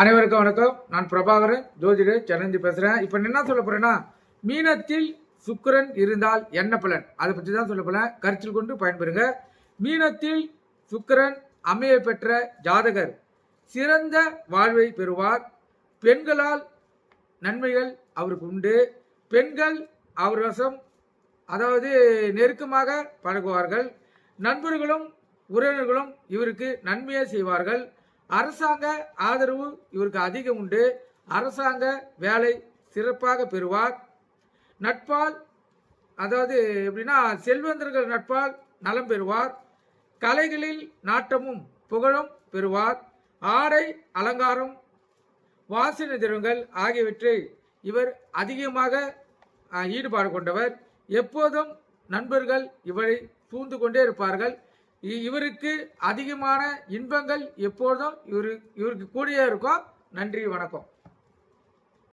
அனைவருக்கும் வணக்கம். நான் பிரபாகரன் ஜோதிடர் சென்னந்தி பேசுகிறேன் இப்போ என்ன சொல்ல போகிறேன்னா மீனத்தில் சுக்கிரன் இருந்தால் என்ன பலன்? அதை பற்றி தான் சொல்ல போகிறேன் கருத்தில் கொண்டு பயன்பெறுங்க. மீனத்தில் சுக்கரன் அமைய பெற்ற ஜாதகர் சிறந்த வாழ்வை பெறுவார். பெண்களால் நன்மைகள் அவருக்கு உண்டு. பெண்கள் அவர் வசம் அதாவது நெருக்கமாக பழகுவார்கள். நண்பர்களும் உறவினர்களும் இவருக்கு நன்மையை செய்வார்கள். அரசாங்க ஆதரவு இவருக்கு அதிகம் உண்டு. அரசாங்க வேலை சிறப்பாக பெறுவார். நட்பால் அதாவது எப்படின்னா செல்வந்தர்கள் நட்பால் நலம் பெறுவார். கலைகளில் நாட்டமும் புகழும் பெறுவார். ஆடை அலங்காரம் வாசனை திரவங்கள் ஆகியவற்றை இவர் அதிகமாக ஈடுபாடு கொண்டவர். எப்போதும் நண்பர்கள் இவரை சூழ்ந்து கொண்டே இருப்பார்கள். இவருக்கு அதிகமான இன்பங்கள் எப்போதும் இவரு இவருக்கு கூடியே இருக்கும். நன்றி வணக்கம்.